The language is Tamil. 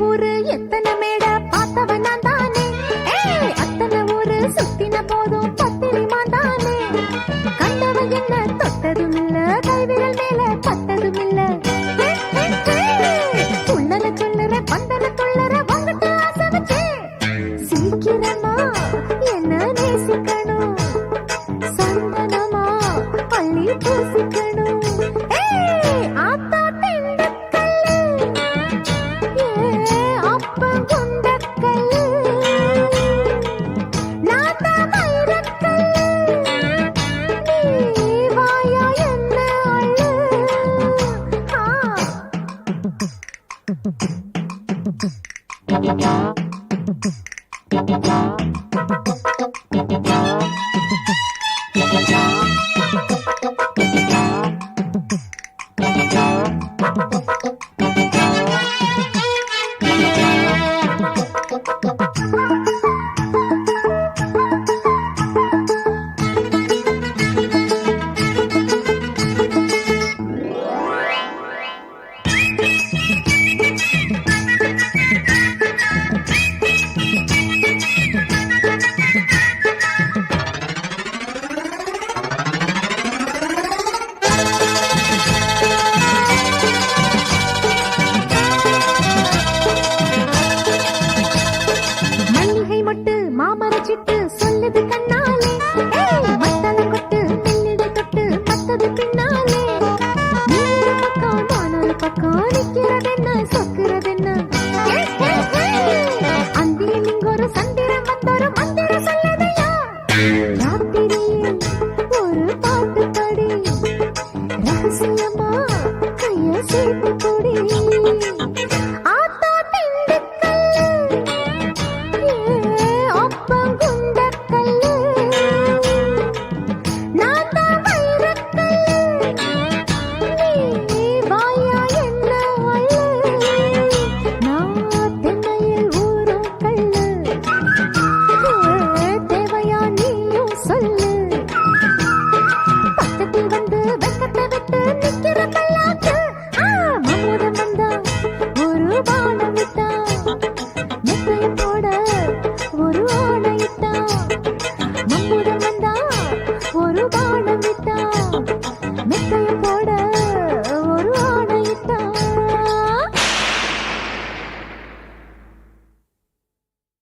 ஊரு எத்தனை மேட பார்த்தவன் நான் தானே? அத்தனை ஊரு சுத்தின போதும் பத்திரிமான் தானே? கண்ண Thank you. சிங்கப்பா கைய